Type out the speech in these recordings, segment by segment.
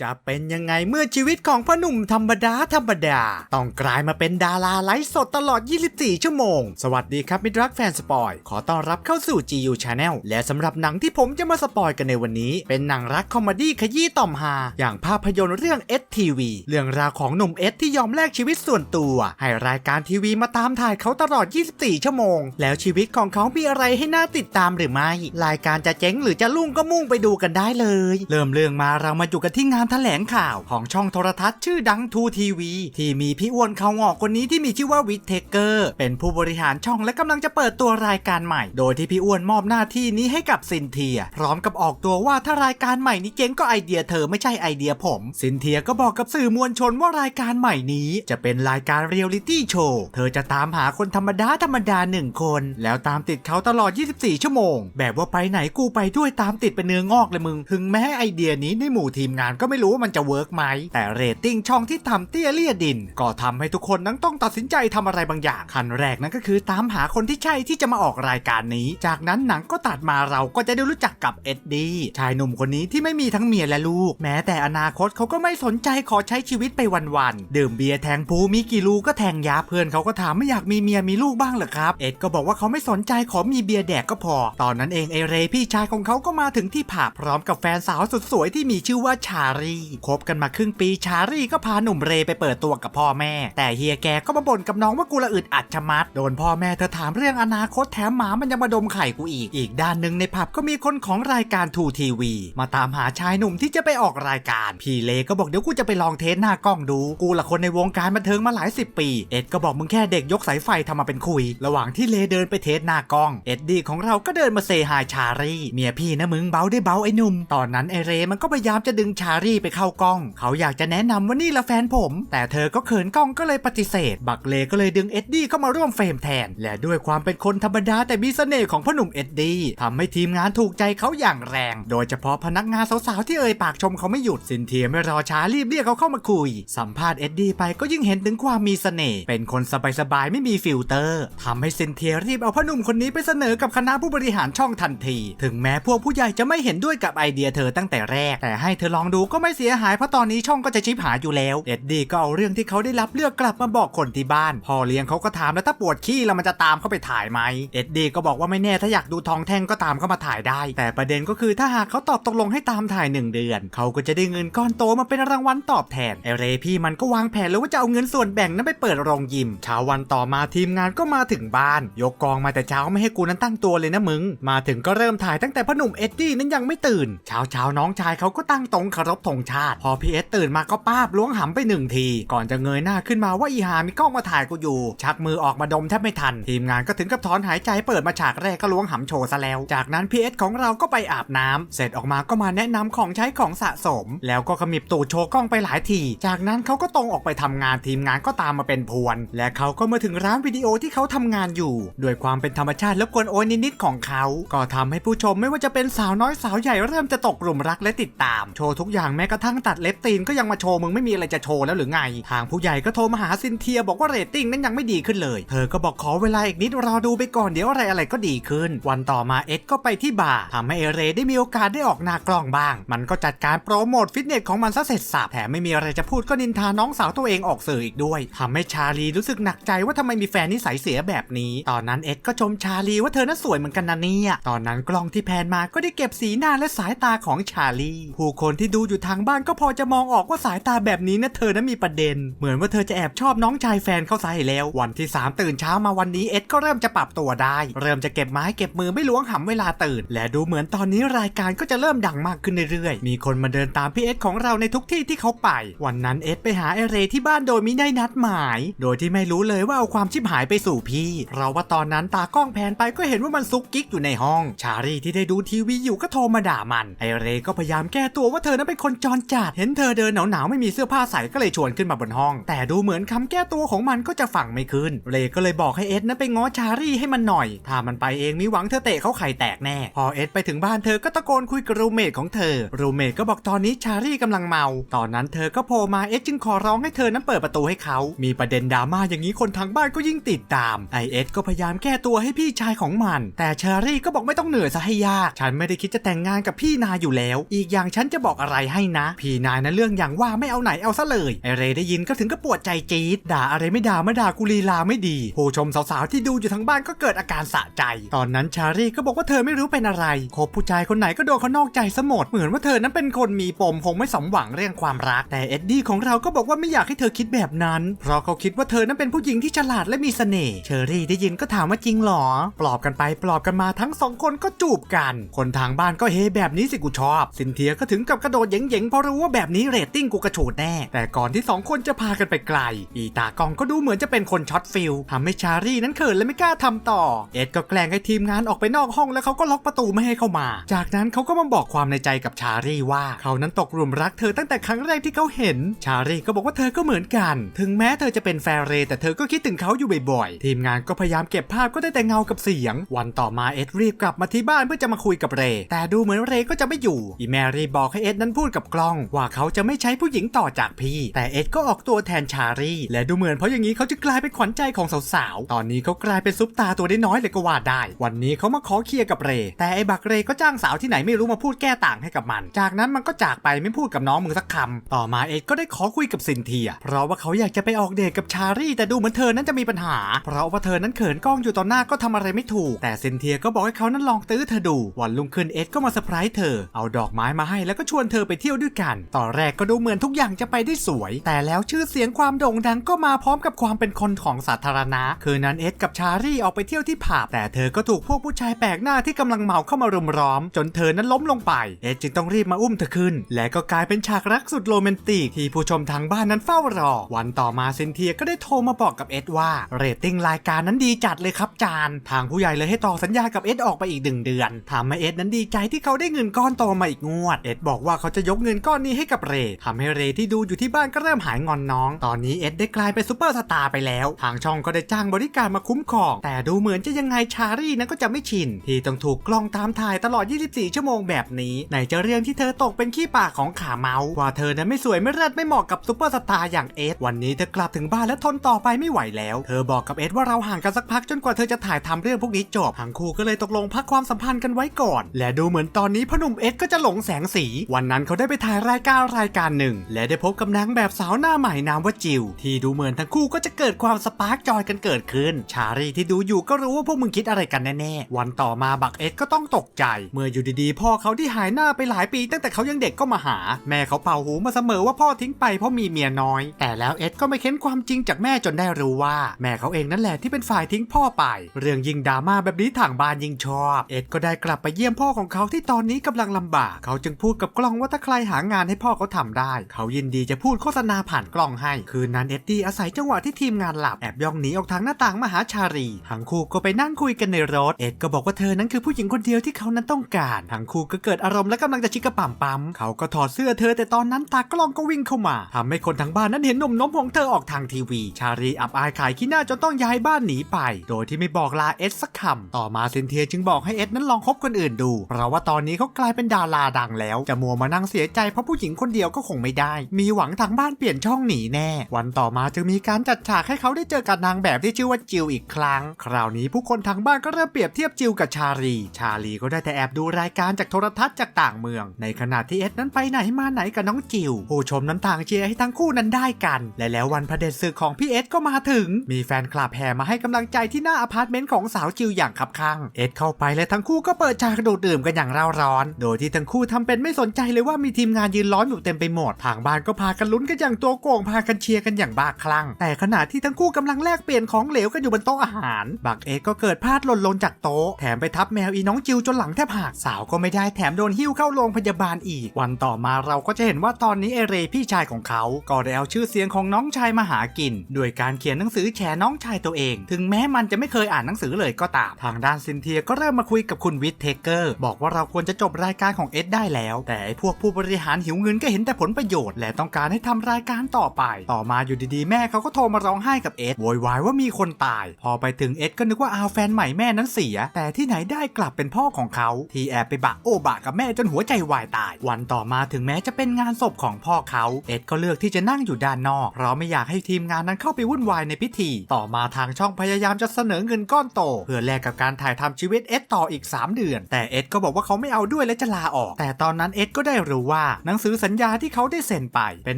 จะเป็นยังไงเมื่อชีวิตของพ่อหนุ่มธรรมดาธรรมดา ต้องกลายมาเป็นดาราไลฟ์สดตลอด 24 ชั่วโมง สวัสดีครับมิตรรักแฟนสปอย ขอต้อนรับเข้าสู่ GU Channel และสำหรับหนังที่ผมจะมาสปอยกันในวันนี้ เป็นหนังรักคอมเมดี้ขยี้ต่อมฮาอย่างภาพยนตร์เรื่อง STV เรื่องราวของหนุ่มเอสที่ยอมแลกชีวิตส่วนตัว ให้รายการทีวีมาตามถ่ายเขาตลอด 24 ชั่วโมง แล้วชีวิตของเขามีอะไรให้น่าติดตามหรือไม่ รายการจะเจ๊งหรือจะลุ่งก็มุ่งไปดูกันได้เลย เริ่มเรื่องมาเรามาอยู่กันที่งานแถลงข่าวของช่องโทรทัศน์ชื่อดังทูทีวีที่มีพี่อ้วนเขางอกคนนี้ที่มีชื่อว่าวิทเทเกอร์ เป็นผู้บริหารช่องและกำลังจะเปิดตัวรายการใหม่ โดยที่พี่อ้วนมอบหน้าที่นี้ให้กับซินเทีย พร้อมกับออกตัวว่าถ้ารายการใหม่นี้เจ๊งก็ไอเดียเธอไม่ใช่ไอเดียผม ซินเทียก็บอกกับสื่อมวลชนว่ารายการใหม่นี้ จะเป็นรายการเรียลลิตี้โชว์เธอจะตามหาคนธรรมดาธรรมดาหนึ่งคน แล้วตามติดเขาตลอด 24 ชั่วโมง แบบว่าไปไหนกูไปด้วยตามติดเป็นเนื้องอกเลยมึง ถึงแม้ไอเดียนี้ในหมู่ทีมงานก็ไม่รู้ว่ามันจะเวิร์กไหม แต่เรตติ้งช่องที่ทำเตี้ยเลี่ยดิน ก็ทำให้ทุกคนนั้นต้องตัดสินใจทำอะไรบางอย่างขั้นแรกนั่นก็คือตามหาคนที่ใช่ที่จะมาออกรายการนี้ จากนั้นหนังก็ตัดมาเราก็จะได้รู้จักกับเอ็ดดี้ชายหนุ่มคนนี้ที่ไม่มีทั้งเมียและลูก แม้แต่อนาคตเขาก็ไม่สนใจขอใช้ชีวิตไปวันๆดื่มเบียร์แทงพูมีกี่ลูก็แทงยับเพื่อนเขาก็ถามไม่อยากมีเมียมีลูกบ้างเหรอครับเอ็ดก็บอกว่าเขาไม่สนใจขอมีเบียร์แดกก็พอ ตอนนั้นเองเอเรพี่ชายของเขาก็มาถึงที่ผับพร้อมกับแฟนสาวสุดสวยที่มีชื่อว่าชารคบกันมาครึ่งปีชารีก็พาหนุ่มเรไปเปิดตัวกับพ่อแม่ แต่เฮียแกก็มาบ่นกับน้องว่ากูละอึดอัดชะมัด โดนพ่อแม่เธอถามเรื่องอนาคตแถมหมามันยังมาดมไข่กูอีก อีกด้านหนึ่งในผับก็มีคนของรายการทูทีวีมาตามหาชายหนุ่มที่จะไปออกรายการ พี่เลก็บอกเดี๋ยวกูจะไปลองเทสหน้ากล้องดู กูละคนในวงการบันเทิงมาหลายสิบปี เอ็ดก็บอกมึงแค่เด็กยกสายไฟทำมาเป็นคุย ระหว่างที่เลเดินไปเทสหน้ากล้อง เอ็ดดี้ของเราก็เดินมาเซฮายชารีเมียพี่นะมึงเบาได้เบาไอ้หนุ่ม ตอนนั้นไอเรมันก็พยายามจะดึงชารีไปเข้ากล้อง เขาอยากจะแนะนำว่านี่ละแฟนผม แต่เธอก็เขินกล้องก็เลยปฏิเสธ บักเลก็เลยดึงเอ็ดดี้เข้ามาร่วมเฟรมแทน และด้วยความเป็นคนธรรมดาแต่มีเสน่ห์ของพ่อหนุ่มเอ็ดดี้ทำให้ทีมงานถูกใจเขาอย่างแรง โดยเฉพาะพนักงานสาวๆที่เอ่ยปากชมเขาไม่หยุดซินเทียไม่รอช้ารีบเรียกเขาเข้ามาคุย สัมภาษณ์เอ็ดดี้ไปก็ยิ่งเห็นถึงความมีเสน่ห์เป็นคนสบายๆไม่มีฟิลเตอร์ทำให้ซินเทียรีบเอาพ่อหนุ่มคนนี้ไปเสนอกับคณะผู้บริหารช่องทันที ถึงแม้พวกผู้ใหญ่จะไม่เห็นด้วยกับไอเดียเธอตั้งแต่แรก แต่ให้เธอลองดูก็ไม่เสียหายเพราะตอนนี้ช่องก็จะชิบหายอยู่แล้วเอ็ดดี้ก็เอาเรื่องที่เขาได้รับเลือกกลับมาบอกคนที่บ้านพ่อเลี้ยงเขาก็ถามแล้วถ้าปวดขี้แล้วมันจะตามเข้าไปถ่ายไหมเอ็ดดี้ก็บอกว่าไม่แน่ถ้าอยากดูทองแท่งก็ตามเข้ามาถ่ายได้ แต่ประเด็นก็คือถ้าหากเขาตอบตกลงให้ตามถ่ายหนึ่งเดือน เขาก็จะได้เงินก้อนโตมาเป็นรางวัลตอบแทนไอเรพี่มันก็วางแผนแล้วว่าจะเอาเงินส่วนแบ่งนั้นไปเปิดโรงยิมเช้าวันต่อมาทีมงานก็มาถึงบ้าน ยกกองมาแต่เช้าไม่ให้กูนั้นตั้งตัวเลยนะมึง มาถึงก็เริ่มถ่ายตั้งแต่พ่อหนุ่มเอ็ดดี้นั้นยังไม่ตื่นเช้าเช้าน้องชายเขาก็ตั้งตรงคารพธงชาติ พอพีเอสตื่นมาก็ป้าบล้วงหำไปหนึ่งที ก่อนจะเงยหน้าขึ้นมาว่าอีหามีกล้องมาถ่ายกูอยู่ ชักมือออกมาดมแทบไม่ทัน ทีมงานก็ถึงกับถอนหายใจเปิดมาฉากแรกก็ล้วงหำโชว์ซะแล้ว จากนั้นพีเอสของเราก็ไปอาบน้ำเสร็จออกมาก็มาแนะนำของใช้ของสะสม แล้วก็ขมิบตูโชว์กล้องไปหลายที จากนั้นเขาก็ตรงออกไปทำงานทีมงานก็ตามมาเป็นพวน และเขาก็มาถึงร้านวิดีโอที่เขาทำงานอยู่ ด้วยความเป็นธรรมชาติและกวนโอยนิดๆของเขา ก็ทำให้ผู้ชมไม่ว่าจะเป็นสาวน้อยสาวใหญ่เริ่มจะตกกลุ่มรักและติดตาม โชว์ทุกอย่างแม้กระทั่งตัดเล็บตีนก็ยังมาโชว์มึงไม่มีอะไรจะโชว์แล้วหรือไง ทางผู้ใหญ่ก็โทรมาหาซินเทียบอกว่าเรตติ้งนั้นยังไม่ดีขึ้นเลย เธอก็บอกขอเวลาอีกนิดรอดูไปก่อนเดี๋ยวอะไรอะไรก็ดีขึ้น วันต่อมาเอ็ดก็ไปที่บาร์ทำให้เอเรได้มีโอกาสได้ออกหน้ากล้องบ้าง มันก็จัดการโปรโมทฟิตเนสของมันซะเสร็จสับแถมไม่มีอะไรจะพูดก็นินทาน้องสาวตัวเองออกสื่ออีกด้วยทำให้ชาลีรู้สึกหนักใจว่าทำไมมีแฟนนิสัยเสียแบบนี้ ตอนนั้นเอ็ดก็ชมชาลีว่าเธอน่าสวยเหมือนกันนะเนี่ย ตอนนั้นกล้องที่แพนมาก็ได้เก็บสีหน้าและสายตาของชาลี ผู้คนที่ดูอยู่ทางบ้านก็พอจะมองออกว่าสายตาแบบนี้นะเธอนั้นมีประเด็น เหมือนว่าเธอจะแอบชอบน้องชายแฟนเขาซะให้แล้ว วันที่ 3 ตื่นเช้ามาวันนี้เอ็ดก็เริ่มจะปรับตัวได้ เริ่มจะเก็บไม้เก็บมือไม่ล้วงหำเวลาตื่น และดูเหมือนตอนนี้รายการก็จะเริ่มดังมากขึ้นเรื่อยๆ มีคนมาเดินตามพี่เอ็ดของเราในทุกที่ที่เขาไป วันนั้นเอ็ดไปหาเอเรที่บ้านโดยมิได้นัดหมาย โดยที่ไม่รู้เลยว่าเอาความชิบหายไปสู่พี่ เราว่าตอนนั้นตากล้องแพนไปก็เห็นว่ามันซุกกิ๊กอยู่ในห้อง ชารีที่ได้ดูทีวีอยู่ก็โทรมาด่ามัน ไอเรก็พยายามแก้ตัวว่าเธอนั้นเป็นคนจรจัด เห็นเธอเดินหนาวๆไม่มีเสื้อผ้าใส่ก็เลยชวนขึ้นมาบนห้อง แต่ดูเหมือนคำแก้ตัวของมันก็จะฟังไม่ขึ้นเรก็เลยบอกให้เอ็ดนั้นไปง้อชารี่ให้มันหน่อย ถ้ามันไปเองมีหวังเธอเตะเขาไข่แตกแน่ พอเอ็ดไปถึงบ้านเธอก็ตะโกนคุยกับรูเมทของเธอ รูเมทก็บอกตอนนี้ชารี่กำลังเมา ตอนนั้นเธอก็โผล่มาเอ็ดจึงขอร้องให้เธอนั้นเปิดประตูให้เขา มีประเด็นดราม่าอย่างนี้คนทางบ้านก็ยิ่งติดตาม ไอเอ็ดก็พยายามแก้ตัวให้พี่ชายของมัน แต่ชารี่ก็บอกไม่ต้องเหนื่อยซะให้ยาก ฉันไม่ได้คิดจะแต่งงานกับพี่นาอยู่แล้ว อีกอย่างฉันจะบอกอะไรให้นะ พี่นายนะเรื่องอย่างว่าไม่เอาไหนเอาซะเลยไอเรได้ยินก็ถึงก็ปวดใจจี๊ดด่าอะไรไม่ด่าไม่ด่ากูลีลาไม่ดี ผู้ชมสาวๆที่ดูอยู่ทั้งบ้านก็เกิดอาการสะใจ ตอนนั้นชารีก็บอกว่าเธอไม่รู้เป็นอะไรคบผู้ชายคนไหนก็โดนเขานอกใจซะหมดเหมือนว่าเธอนั้นเป็นคนมีปมคงไม่สมหวังเรื่องความรัก แต่เอ็ดดี้ของเราก็บอกว่าไม่อยากให้เธอคิดแบบนั้น เพราะเขาคิดว่าเธอนั้นเป็นผู้หญิงที่ฉลาดและมีเสน่ห์เชอรี่ได้ยินก็ถามว่าจริงหรอ ปลอบกันไปปลอบกันมาทั้งสองคนก็จูบกัน คนทางบ้านก็เฮแบบนี้สิกูชอบ สินเทียก็ถึงกับกระโดดเหยงเพราะรู้ว่าแบบนี้เรตติ้งกูกระโฉดแน่ แต่ก่อนที่สองคนจะพากันไปไกล อีตากองก็ดูเหมือนจะเป็นคนช็อตฟิลทำให้ชารี่นั้นเขินและไม่กล้าทำต่อ เอ็ดก็แกล้งให้ทีมงานออกไปนอกห้องแล้วเขาก็ล็อกประตูไม่ให้เข้ามา จากนั้นเขาก็มาบอกความในใจกับชารี่ว่าเขานั้นตกหลุมรักเธอตั้งแต่ครั้งแรกที่เขาเห็น ชารี่ก็บอกว่าเธอก็เหมือนกัน ถึงแม้เธอจะเป็นแฟนเรย์แต่เธอก็คิดถึงเขาอยู่บ่อยๆ ทีมงานก็พยายามเก็บภาพก็ได้แต่เงากับเสียง วันต่อมาเอ็ดรีบกลับมาที่บ้านเพื่อจะมาคุยกับเร แต่ดูเหมือนเรก็จะไม่อยู่ อีแมรี่บอกให้เอ็ดนั้นพูดกับกล้อง ว่าเขาจะไม่ใช้ผู้หญิงต่อจากพี่ แต่เอ็ดก็ออกตัวแทนชารี่และดูเหมือนเพราะอย่างนี้เขาจะกลายเป็นขวัญใจของสาวๆ ตอนนี้เขากลายเป็นซุปตาตัวได้น้อยเลยก็ว่าได้ วันนี้เขามาขอเคลียร์กับเรย์แต่ไอ้บักเรย์ก็จ้างสาวที่ไหนไม่รู้มาพูดแก้ต่างให้กับมัน จากนั้นมันก็จากไปไม่พูดกับน้องมึงสักคำต่อมาเอ็ดก็ได้ขอคุยกับซินเทีย เพราะว่าเขาอยากจะไปออกเดทกับชารี่แต่ดูเหมือนเธอนั้นจะมีปัญหา เพราะว่าเธอนั้นเขินกล้องอยู่ต่อหน้าก็ทำอะไรไม่ถูก แต่ซินเทียก็บอกให้เขานั้นลองตื้อเธอดูวันรุ่งขึ้นเอ็ดก็มาเซอร์ไพรส์เธอเอาดอกไม้มาให้แล้วก็ชวนเธอไปเที่ยวด้วยกัน ตอนแรกก็ดูเหมือนทุกอย่างจะไปได้สวย แต่แล้วชื่อเสียงความโด่งดังก็มาพร้อมกับความเป็นคนของสาธารณะ คืนนั้นเอ็ดกับชารี่ออกไปเที่ยวที่ผับแต่เธอก็ถูกพวกผู้ชายแปลกหน้าที่กำลังเมาเข้ามารุมล้อม จนเธอนั้นล้มลงไป เอ็ดจึงต้องรีบมาอุ้มเธอขึ้น และก็กลายเป็นฉากรักสุดโรแมนติกที่ผู้ชมทางบ้านนั้นเฝ้ารอ วันต่อมาเซนเทียก็ได้โทรมาบอกกับเอ็ดว่าเรตติ้งรายการนั้นดีจัดเลยครับจาน ทางผู้ใหญ่เลยให้ต่อสัญญากับเอ็ดออกไปอีกหนึ่งเดือนทำให้เอ็ดนั้นดีใจที่เขาได้เงินก้อนโตมาอีกงวด เอ็ดบอกว่าเขาจะยกเงินก้อนนี้ให้กับเรย์ทำให้เรย์ที่ดูอยู่ที่บ้านก็เริ่มหายงอนน้อง ตอนนี้เอ็ดได้กลายเป็นซูเปอร์สตาร์ไปแล้ว ทางช่องก็ได้จ้างบริการมาคุ้มครอง แต่ดูเหมือนจะยังไงชารี่นั้นก็จะไม่ชิน ที่ต้องถูกกล้องตามถ่ายตลอด 24 ชั่วโมงแบบนี้ไหนจะเรื่องที่เธอตกเป็นขี้ปากของขาเมาส์ว่าเธอนั้นไม่สวยไม่เลิศไม่เหมาะกับซูเปอร์สตาร์อย่างเอ็ดวันนี้เธอกลับถึงบ้านและทนต่อไปไม่ไหวแล้ว เธอบอกกับเอ็ดว่าเราห่างกันสักพักจนกว่าเธอจะถ่ายทำเรื่องพวกนี้จบทั้งคู่ก็เลยตกลงพักความสัมพันธ์กันไว้ก่อน และดูเหมือนตอนนี้พ่อหนุ่มเอ็ดก็จะหลงแสงสี วันนั้นเขาได้ไปถ่ายรายการรายการหนึ่ง และได้พบกับนางแบบสาวหน้าใหม่นามว่าจิว ที่ดูเหมือนทั้งคู่ก็จะเกิดความสปาร์กจอยกันเกิดขึ้น ชารีที่ดูอยู่ก็รู้ว่าพวกมึงคิดอะไรกันแน่ๆ วันต่อมาบักเอ็ดก็ต้องตกใจ เมื่ออยู่ดีๆ พ่อเขาที่หายหน้าไปหลายปี ตั้งแต่เขายังเด็กก็มาหา แม่เขาเป่าหูมาเสมอว่าพ่อทิ้งไปเพราะมีเมียน้อย แต่แล้วเอ็ดก็ไม่เค้นความจริงจากแม่จนได้รู้ว่า แม่เขาเองนั่นแหละที่เป็นฝ่ายทิ้งพ่อไป เรื่องยิงดราม่าแบบนี้ทางบ้านยิงชอบ เอ็ดก็ได้กลับไปเยี่ยมพ่อของเขาที่ตอนนี้กำลังลำบาก เขาจึงพูดกับกล้องว่าถ้าใครหางานให้พ่อเขาทำได้ เขายินดีจะพูดโฆษณาผ่านกล้องให้ คืนนั้นเอ็ดดี้อาศัยจังหวะที่ทีมงานหลับแอบย่องหนีออกทางหน้าต่างมาหาชารีทั้งคู่ก็ไปนั่งคุยกันในรถ เอ็ดก็บอกว่าเธอนั้นคือผู้หญิงคนเดียวที่เขานั้นต้องการทั้งคู่ก็เกิดอารมณ์และกำลังจะชิกกระปั๊มปั๊มเขาก็ถอดเสื้อเธอแต่ตอนนั้นตากล้องก็วิ่งเข้ามาทำให้คนทางบ้านนั้นเห็นหนุ่มน้มของเธอออกทางทีวี ชารีอับอายขายขี้หน้าจนต้องย้ายบ้านหนีไป โดยที่ไม่บอกลาเอ็ดสักคำต่อมาเซนเทียจึงบอกให้เอ็ดนั้นลองคบคนอื่นดู เพราะว่าตอนนี้เขากลายเป็นดาราดังแล้วจะมัวมานั่งเสียใจเพราะผู้หญิงคนเดียวก็คงไม่ได้ มีหวังทางบ้านเปลี่ยนช่องหนีแน่ วันต่อมาจึงมีการจัดฉากให้เขาได้เจอกับนางแบบที่ชื่อว่าจิวอีกครั้ง คราวนี้ผู้คนทางบ้านก็เริ่มเปรียบเทียบจิวกับชาลี ชาลีก็ได้แต่แอบดูรายการจากโทรทัศน์จากต่างเมือง ในขณะที่เอ็ดนั้นไปไหนมาไหนกับน้องจิวผู้ชมนั้นต่างเชียร์ให้ทั้งคู่นั้นได้กัน และแล้ววันพระเด็จศึกของพี่เอ็ดก็มาถึง มีแฟนคลับแห่มาให้กำลังใจที่หน้าอพาร์ตเมนต์ของสาวจิวอย่างคับคั่งเอ็ดเข้าไปและทั้งคู่ก็เปิดฉากดูดดื่มกันอย่างเร่าร้อน โดยที่ทั้งคู่ทำเป็นไม่สนใจเลยว่ามีทีมงานยืนล้อมอยู่เต็มไปหมดทางบ้านก็พากันลุ้นกันอย่างตัวโกงพากันเชียร์กันอย่างบ้าคลั่ง แต่ขณะที่ทั้งคู่กำลังแลกเปลี่ยนของเหลวกันอยู่บนโต๊ะอาหาร บักเอ็ดก็เกิดพลาดหล่นลงจากโต๊ะ แถมไปทับแมวอีน้องจิวจนหลังแทบหักสาวก็ไม่ได้แถมโดนหิ้วเข้าโรงพยาบาลอีก วันต่อมาเราก็จะเห็นว่าตอนนี้เอเรพี่ชายของเขา ก็ได้เอาชื่อเสียงของน้องชายมาหากินโดยการเขียนหนังสือแฉน้องชายตัวเอง ถึงแม้มันจะไม่เคยอ่านหนังสือเลยก็ตาม ทางด้านซินเทียก็เริ่มมาคุยกับคุณวิทเทเกอร์ บอกว่าเราควรจะจบรายการของเอ็ดได้แล้ว แต่พวกผู้บริหารหิวเงินก็เห็นแต่ผลประโยชน์ และต้องการให้ทำรายการต่อไป ต่อมาอยู่ดีๆ แม่เขาก็โทรมาร้องไห้กับเอ็ดโวยวายว่ามีคนตาย พอไปถึงเอ็ดก็นึกว่าเอาแฟนใหม่แม่นั้นเสีย แต่ที่ไหนได้กลับเป็นพ่อของเขา ที่แอบไปบะโอบะกับแม่จนหัวใจวายตาย วันต่อมาถึงแม้จะเป็นงานศพของพ่อเขา เอ็ดก็เลือกที่จะนั่งอยู่ด้านนอก เพราะไม่อยากให้ทีมงานนั้นเข้าไปวุ่นวายในพิธี ต่อมาทางช่องพยายามจะเสนอเงินก้อนโต เพื่อแลกกับการถ่ายทำชีวิตเอ็ดต่ออีก 3 เดือน แต่เอ็ดก็บอกว่าเขาไม่เอาด้วยและจะลาออก แต่ตอนนั้นเอ็ดก็ได้รู้ว่าหนังสือสัญญาที่เขาได้เซ็นไป เป็น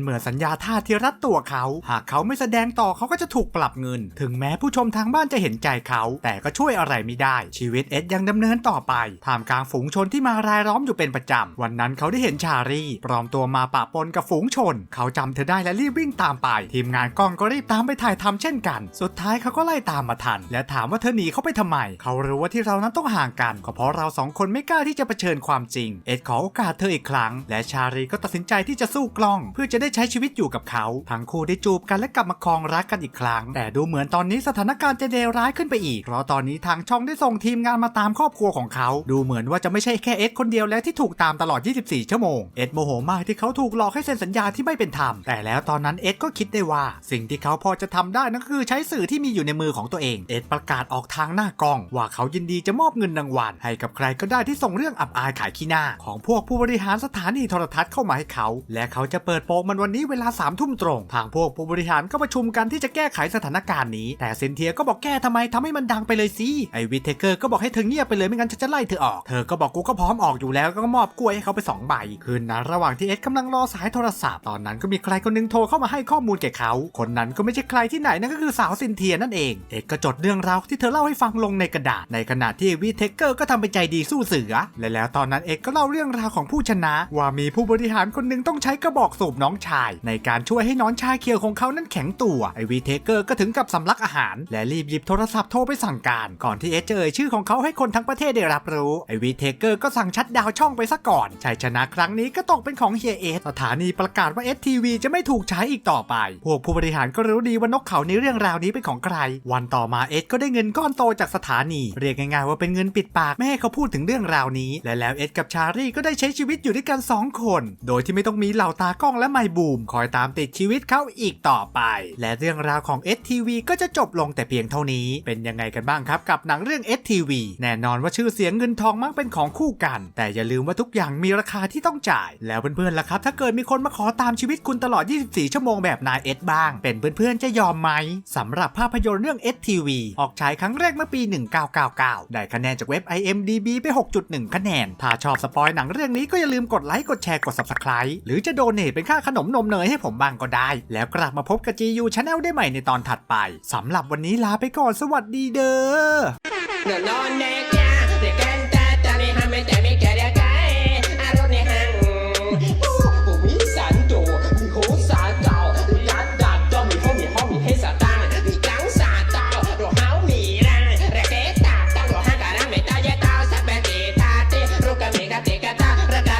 เหมือนสัญญาท่าที่รัดตัวเขา หากเขาไม่แสดงต่อเขาก็จะถูกปรับเงิน ถึงแม้ผู้ชมทางบ้านจะเห็นใจเขา แต่ก็ช่วยอะไรไม่ได้ ชีวิตเอ็ดยังดำเนินต่อไปท่ามกลางฝูงชนที่มารายล้อมอยู่เป็นประจำวันนั้นเขาได้เห็นชารีปลอมตัวมาปะปนกับฝูงชน เขาจำเธอได้และรีบวิ่งตามไป ทีมงานกล้องก็รีบตามไปถ่ายทำเช่นกัน สุดท้ายเขาก็ไล่ตามมาทัน และถามว่าเธอหนีเขาไปทำไม เขารู้ว่าที่เรานั้นต้องห่างกันก็เพราะเราสองคนไม่กล้าที่จะเผชิญความจริง เอ็ดขอโอกาสเธออีกครั้ง และชารีก็ตัดสินใจที่จะสู้กล้อง เพื่อจะได้ใช้ชีวิตอยู่กับเขาทั้งคู่ได้จูบกันและกลับมาครองรักกันอีกครั้ง แต่ดูเหมือนตอนนี้สถานการณ์จะเลวร้ายขึ้นไปอีก เพราะตอนนี้ทางช่องได้ส่งทีมงานมาตามครอบครัวของเขา ดูเหมือนว่าจะไม่ใช่แค่เอ็ดคนเดียวแล้วที่ถูกตามตลอด 24 ชั่วโมง เอ็ดโมโหมากที่เขาถูกหลอกให้เซ็นสัญญาที่ไม่เป็นธรรม แต่แล้วตอนนั้นเอ็ดก็คิดได้ว่า สิ่งที่เขาพอจะทำได้นั่นก็คือใช้สื่อที่มีอยู่ในมือของตัวเอง เอ็ดประกาศออกทางหน้ากล้อง ว่าเขายินดีจะมอบเงินรางวัลให้กับใครก็ได้ที่ส่งเรื่องอับอายขายขี้หน้า ของพวกผู้บริหารสถานีโททรทัศน์เข้ามาให้เขา และเขาจะเปิดโปงมันวันนี้เวลาสามทุ่มตรง ทางพวกผู้บริหารก็ประชุมกันที่จะแก้ไขสถานการณ์นี้ แต่เซนเทียก็บอกแก้ทำไมทำให้มันดังไปเลยสิ ไอวิเทเกอร์ก็บอกให้เธอเงียบไปเลยไม่งั้นฉันจะไล่เธอออก เธอก็บอกกูก็พร้อมออกอยู่แล้วก็มอบกล้วยให้เขาไปสองใบ คืนนั้นระหว่างที่เอ็ดกำลังรอสายโทรศัพท์ ตอนนั้นก็มีใครคนหนึงโทรเข้ามาให้ข้อมูลแก่เขา คนนั้นก็ไม่ใช่ใครที่ไหนนั่นก็คือสาวเซนเทียนั่นเอง เอ็ดก็จดเรื่องราวที่เธอเล่าให้ฟังลงในกระดาษ ในขณะที่วิเทเกอร์ก็ทำเป็นใจดีสู้เสือ และแล้วตอนนั้นเอ็ดก็เล่าเรื่องราวของผู้ชนะว่ามีีผู้บริหารคนหนึ่งต้องใช้กระบอกสูบน้องชาย ในการช่วยให้น้องชายเคียวของเขานั้นแข็งตัว ไอวีเทเกอร์ก็ถึงกับสำลักอาหาร และรีบหยิบโทรศัพท์โทรไปสั่งการ ก่อนที่เอสจะเอ่ยชื่อของเขาให้คนทั้งประเทศได้รับรู้ ไอวีเทเกอร์ก็สั่งชัดดาวช่องไปซะก่อนชัยชนะครั้งนี้ก็ตกเป็นของเฮียเอสสถานีประกาศว่าเอสทีวีจะไม่ถูกใช้อีกต่อไป พวกผู้บริหารก็รู้ดีว่านกเขาในเรื่องราวนี้เป็นของใคร วันต่อมาเอสก็ได้เงินก้อนโตจากสถานี เรียกง่ายๆว่าเป็นเงินปิดปากไม่ให้เขาพูดถึงเรื่องราวนี้ และแล้วเอสกับชารีก็ได้ใช้ชีวิตอยู่ด้วยกันสองคน โดยที่ไม่ต้องมีเหล่าตากล้องและไมค์บูม คอยตามติดชีวิตเขาอีกต่อไป และเรื่องราวของ STV ก็จะจบลงแต่เพียงเท่านี้ เป็นยังไงกันบ้างครับกับหนังเรื่อง STV แน่นอนว่าชื่อเสียงเงินทองมักเป็นของคู่กัน แต่อย่าลืมว่าทุกอย่างมีราคาที่ต้องจ่าย แล้วเพื่อนๆล่ะครับ ถ้าเกิดมีคนมาขอตามชีวิตคุณตลอด 24 ชั่วโมงแบบนายเอสบ้าง เป็นเพื่อนๆจะยอมไหมสำหรับภาพยนตร์เรื่อง STV ออกฉายครั้งแรกเมื่อปี 1999 ได้คะแนนจากเว็บ IMDB ไป 6.1 คะแนน ถ้าชอบสปอยหนังเรื่องนี้ก็อย่าลืมกดไลค์กดแชร์กด Subscribe หรือจะโดเนทเป็นค่าขนมนมเนยให้ผมบ้างก็ได้ แล้วกลับมาพบกับจียูชาแนลได้ใหม่ในตอนถัดไปสำหรับวันนี้ลาไปก่อนสวัสดีเด้อ The